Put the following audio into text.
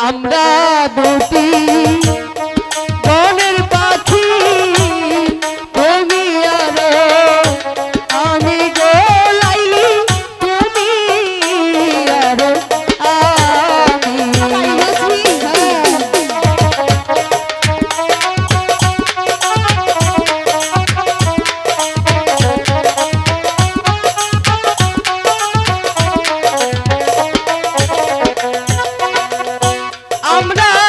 আমরা দুটি আমরা